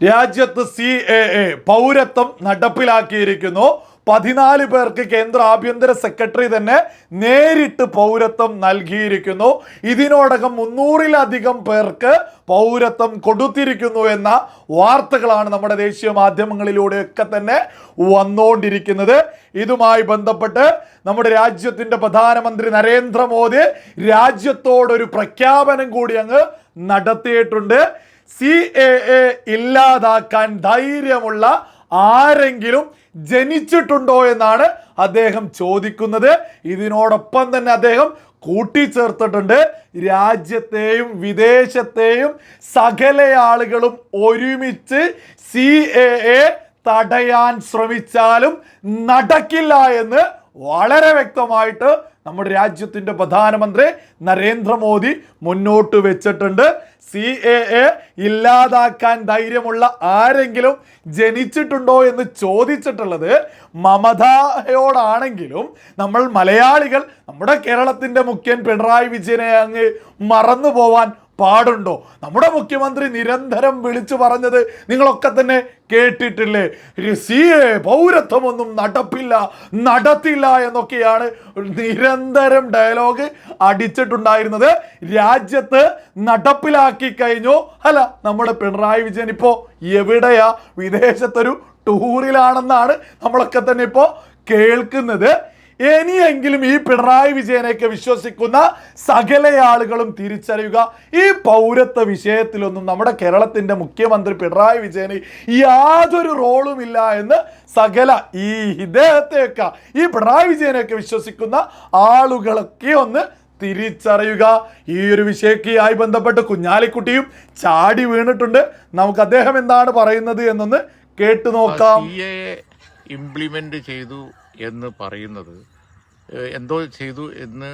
രാജ്യത്ത് C A A പൗരത്വം നടപ്പിലാക്കിയിരിക്കുന്നു. പതിനാല് പേർക്ക് കേന്ദ്ര ആഭ്യന്തര സെക്രട്ടറി തന്നെ നേരിട്ട് പൗരത്വം നൽകിയിരിക്കുന്നു. ഇതിനോടകം മുന്നൂറിലധികം പേർക്ക് പൗരത്വം കൊടുത്തിരിക്കുന്നു എന്ന വാർത്തകളാണ് നമ്മുടെ ദേശീയ മാധ്യമങ്ങളിലൂടെയൊക്കെ തന്നെ വന്നുകൊണ്ടിരിക്കുന്നത് ഇതുമായി ബന്ധപ്പെട്ട് നമ്മുടെ രാജ്യത്തിന്റെ പ്രധാനമന്ത്രി നരേന്ദ്രമോദി രാജ്യത്തോടൊരു പ്രഖ്യാപനം കൂടി അങ്ങ് നടത്തിയിട്ടുണ്ട്. സി എ എ ഇല്ലാതാക്കാൻ ധൈര്യമുള്ള ആരെങ്കിലും ജനിച്ചിട്ടുണ്ടോ എന്നാണ് അദ്ദേഹം ചോദിക്കുന്നത്. ഇതിനോടൊപ്പം തന്നെ അദ്ദേഹം കൂട്ടിച്ചേർത്തിട്ടുണ്ട്. രാജ്യത്തെയും വിദേശത്തെയും സകല ആളുകളും ഒരുമിച്ച് സി എ എ തടയാൻ ശ്രമിച്ചാലും നടക്കില്ല എന്ന് വളരെ വ്യക്തമായിട്ട് നമ്മുടെ രാജ്യത്തിന്റെ പ്രധാനമന്ത്രി നരേന്ദ്രമോദി മുന്നോട്ട് വെച്ചിട്ടുണ്ട്. സി എ എ ഇല്ലാതാക്കാൻ ധൈര്യമുള്ള ആരെങ്കിലും ജനിച്ചിട്ടുണ്ടോ എന്ന് ചോദിച്ചിട്ടുള്ളത് മമതയോടാണെങ്കിലും നമ്മൾ മലയാളികൾ നമ്മുടെ കേരളത്തിന്റെ മുഖ്യൻ പിണറായി വിജയനെ അങ്ങ് മറന്നു പോവാൻ പാടുണ്ടോ? നമ്മുടെ മുഖ്യമന്ത്രി നിരന്തരം വിളിച്ചു പറഞ്ഞത് നിങ്ങളൊക്കെ തന്നെ കേട്ടിട്ടില്ലേ? സി എ പൗരത്വമൊന്നും നടപ്പില്ല നടത്തില്ല എന്നൊക്കെയാണ് നിരന്തരം ഡയലോഗ് അടിച്ചിട്ടുണ്ടായിരുന്നത്. രാജ്യത്ത് നടപ്പിലാക്കി കഴിഞ്ഞു. അല്ല നമ്മുടെ പിണറായി വിജയൻ ഇപ്പോൾ എവിടെയാ? വിദേശത്തൊരു ടൂറിലാണെന്നാണ് നമ്മളൊക്കെ തന്നെ ഇപ്പോൾ കേൾക്കുന്നത്. ഇനിയെങ്കിലും ഈ പിണറായി വിജയനെയൊക്കെ വിശ്വസിക്കുന്ന സകല ആളുകളും തിരിച്ചറിയുക. ഈ പൗരത്വ വിഷയത്തിലൊന്നും നമ്മുടെ കേരളത്തിന്റെ മുഖ്യമന്ത്രി പിണറായി വിജയന് യാതൊരു റോളും ഇല്ല എന്ന് സകല ഈ ഇദ്ദേഹത്തെയൊക്കെ ഈ പിണറായി വിജയനെയൊക്കെ വിശ്വസിക്കുന്ന ആളുകളൊക്കെ ഒന്ന് തിരിച്ചറിയുക. ഈ ഒരു വിഷയക്കെയായി ബന്ധപ്പെട്ട് കുഞ്ഞാലിക്കുട്ടിയും ചാടി വീണിട്ടുണ്ട്. നമുക്ക് അദ്ദേഹം എന്താണ് പറയുന്നത് എന്നൊന്ന് കേട്ടു നോക്കാം. ഇംപ്ലിമെന്റ് ചെയ്തു. എന്ന് പറയുന്നത് എന്തോ ചെയ്തു എന്ന്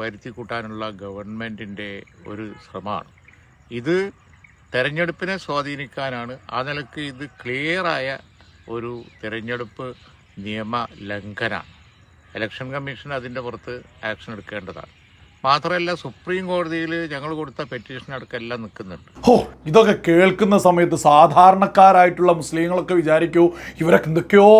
വരുത്തി കൂട്ടാനുള്ള ഗവൺമെന്റിന്റെ ഒരു ശ്രമമാണ്. ഇത് തെരഞ്ഞെടുപ്പിനെ സ്വാധീനിക്കാനാണ്. ആ നിലയ്ക്ക് ഇത് ക്ലിയറായ ഒരു തിരഞ്ഞെടുപ്പ് നിയമ ലംഘന ഇലക്ഷൻ കമ്മീഷൻ അതിന്റെ പുറത്ത് ആക്ഷൻ എടുക്കേണ്ടതാണ്. മാത്രമല്ല സുപ്രീം കോടതിയിൽ ഞങ്ങൾ കൊടുത്ത പെറ്റീഷൻ അടക്കമെല്ലാം നിൽക്കുന്നുണ്ട്. ഹോ ഇതൊക്കെ കേൾക്കുന്ന സമയത്ത് സാധാരണക്കാരായിട്ടുള്ള മുസ്ലിങ്ങളൊക്കെ വിചാരിക്കൂ ഇവരൊക്കെ എന്തൊക്കെയോ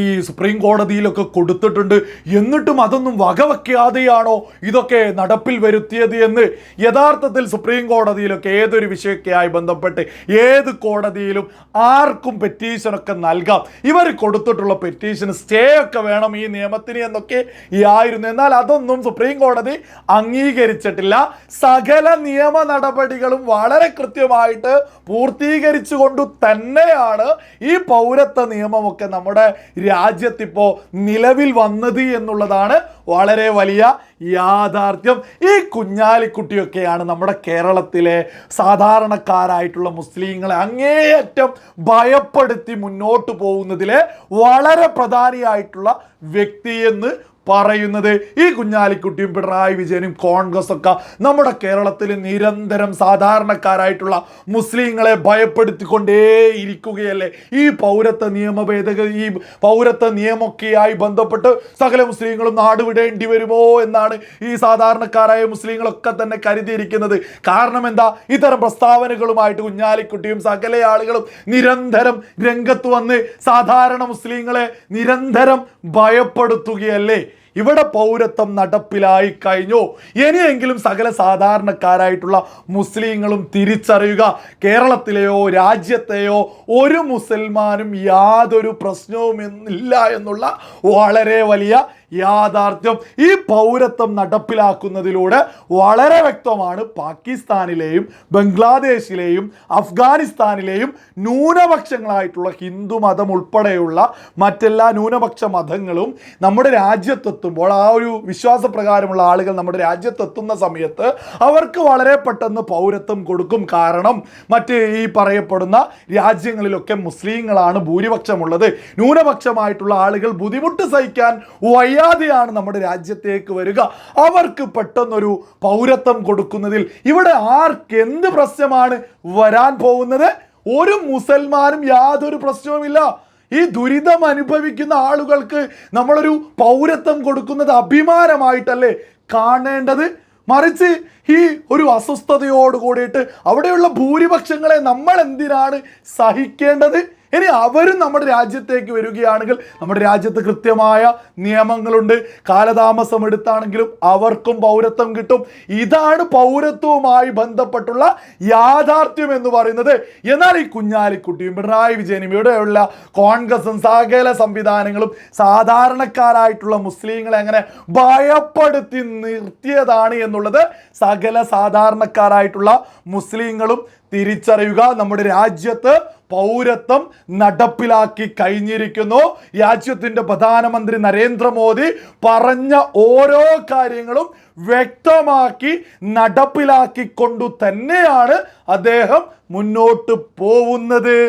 ഈ സുപ്രീം കോടതിയിലൊക്കെ കൊടുത്തിട്ടുണ്ട്. എന്നിട്ടും അതൊന്നും വകവയ്ക്കാതെയാണോ ഇതൊക്കെ നടപ്പിൽ വരുത്തിയത് എന്ന് യഥാർത്ഥത്തിൽ സുപ്രീം കോടതിയിലൊക്കെ ഏതൊരു വിഷയമൊക്കെയായി ബന്ധപ്പെട്ട് ഏത് കോടതിയിലും ആർക്കും പെറ്റീഷനൊക്കെ നൽകാം. ഇവർ കൊടുത്തിട്ടുള്ള പെറ്റീഷന് സ്റ്റേ ഒക്കെ വേണം ഈ നിയമത്തിന് എന്നൊക്കെ ഈ ആയിരുന്നു. എന്നാൽ അതൊന്നും സുപ്രീം കോടതി അംഗീകരിച്ചിട്ടില്ല. സകല നിയമ നടപടികളും വളരെ കൃത്യമായിട്ട് പൂർത്തീകരിച്ചുകൊണ്ട് തന്നെയാണ് ഈ പൗരത്വ നിയമമൊക്കെ നമ്മുടെ രാജ്യത്തിപ്പോൾ നിലവിൽ വന്നത് എന്നുള്ളതാണ് വളരെ വലിയ യാഥാർത്ഥ്യം. ഈ കുഞ്ഞാലിക്കുട്ടിയൊക്കെയാണ് നമ്മുടെ കേരളത്തിലെ സാധാരണക്കാരായിട്ടുള്ള മുസ്ലിങ്ങളെ അങ്ങേയറ്റം ഭയപ്പെടുത്തി മുന്നോട്ട് പോകുന്നതിലെ വളരെ പ്രധാനിയായിട്ടുള്ള വ്യക്തിയെന്ന് പറയുന്നത് ഈ കുഞ്ഞാലിക്കുട്ടിയും പിണറായി വിജയനും കോൺഗ്രസ് ഒക്കെ നമ്മുടെ കേരളത്തിൽ നിരന്തരം സാധാരണക്കാരായിട്ടുള്ള മുസ്ലിങ്ങളെ ഭയപ്പെടുത്തിക്കൊണ്ടേയിരിക്കുകയല്ലേ? ഈ പൗരത്വ നിയമ ഭേദഗതി ഈ പൗരത്വ നിയമമൊക്കെയായി ബന്ധപ്പെട്ട് സകല മുസ്ലിങ്ങളും നാടുവിടേണ്ടി വരുമോ എന്നാണ് ഈ സാധാരണക്കാരായ മുസ്ലിങ്ങളൊക്കെ തന്നെ കരുതിയിരിക്കുന്നത്. കാരണം എന്താ? ഇത്തരം പ്രസ്താവനകളുമായിട്ട് കുഞ്ഞാലിക്കുട്ടിയും സകല ആളുകളും നിരന്തരം രംഗത്ത് വന്ന് സാധാരണ മുസ്ലിങ്ങളെ നിരന്തരം ഭയപ്പെടുത്തുകയല്ലേ? ഇവിടെ പൗരത്വം നടപ്പിലായി കഴിഞ്ഞു. ഇനിയെങ്കിലും സകല സാധാരണക്കാരായിട്ടുള്ള മുസ്ലിങ്ങളും തിരിച്ചറിയുക. കേരളത്തിലെയോ രാജ്യത്തെയോ ഒരു മുസൽമാനും യാതൊരു പ്രശ്നവും ഇല്ല എന്നുള്ള വളരെ വലിയ യാഥാർത്ഥ്യം ഈ പൗരത്വം നടപ്പിലാക്കുന്നതിലൂടെ വളരെ വ്യക്തമാണ് പാകിസ്ഥാനിലെയും ബംഗ്ലാദേശിലെയും അഫ്ഗാനിസ്ഥാനിലെയും ന്യൂനപക്ഷങ്ങളായിട്ടുള്ള ഹിന്ദു മതം ഉൾപ്പെടെയുള്ള മറ്റെല്ലാ ന്യൂനപക്ഷ മതങ്ങളും നമ്മുടെ രാജ്യത്തെത്തുമ്പോൾ ആ ഒരു വിശ്വാസപ്രകാരമുള്ള ആളുകൾ നമ്മുടെ രാജ്യത്തെത്തുന്ന സമയത്ത് അവർക്ക് വളരെ പെട്ടെന്ന് പൗരത്വം കൊടുക്കും. കാരണം മറ്റ് ഈ പറയപ്പെടുന്ന രാജ്യങ്ങളിലൊക്കെ മുസ്ലിങ്ങളാണ് ഭൂരിപക്ഷമുള്ളത്. ന്യൂനപക്ഷമായിട്ടുള്ള ആളുകൾ ബുദ്ധിമുട്ട് സഹിക്കാൻ വയ്യാതെയാണ് നമ്മുടെ രാജ്യത്തേക്ക് വരിക. അവർക്ക് പെട്ടെന്നൊരു പൗരത്വം കൊടുക്കുന്നതിൽ ഇവിടെ ആർക്ക് എന്ത് പ്രശ്നമാണ് വരാൻ പോകുന്നത്? ഒരു മുസൽമാനും യാതൊരു പ്രശ്നവുമില്ല. ഈ ദുരിതം അനുഭവിക്കുന്ന ആളുകൾക്ക് നമ്മളൊരു പൗരത്വം കൊടുക്കുന്നത് അഭിമാനമായിട്ടല്ലേ കാണേണ്ടത്? മറിച്ച് ഈ ഒരു അസ്വസ്ഥതയോട് കൂടിയിട്ട് അവിടെയുള്ള ഭൂരിപക്ഷങ്ങളെ നമ്മൾ എന്തിനാണ് സഹിക്കേണ്ടത്? ഇനി അവരും നമ്മുടെ രാജ്യത്തേക്ക് വരികയാണെങ്കിൽ നമ്മുടെ രാജ്യത്ത് കൃത്യമായ നിയമങ്ങളുണ്ട്. കാലതാമസം എടുത്താണെങ്കിലും അവർക്കും പൗരത്വം കിട്ടും. ഇതാണ് പൗരത്വവുമായി ബന്ധപ്പെട്ടുള്ള യാഥാർത്ഥ്യം എന്ന് പറയുന്നത്. എന്നാൽ ഈ കുഞ്ഞാലിക്കുട്ടിയും പിണറായി വിജയനും ഇവിടെയുള്ള കോൺഗ്രസും സകല സംവിധാനങ്ങളും സാധാരണക്കാരായിട്ടുള്ള മുസ്ലിങ്ങളെ അങ്ങനെ ഭയപ്പെടുത്തി നിർത്തിയതാണ് എന്നുള്ളത് സകല സാധാരണക്കാരായിട്ടുള്ള മുസ്ലിങ്ങളും തിരിച്ചറിയുക. നമ്മുടെ രാജ്യത്ത് പൗരത്വം നടപ്പിലാക്കി കഴിഞ്ഞിരിക്കുന്നു. രാജ്യത്തിന്റെ പ്രധാനമന്ത്രി നരേന്ദ്രമോദി പറഞ്ഞ ഓരോ കാര്യങ്ങളും വ്യക്തമാക്കി നടപ്പിലാക്കിക്കൊണ്ടു തന്നെയാണ് അദ്ദേഹം മുന്നോട്ട് പോകുന്നത്.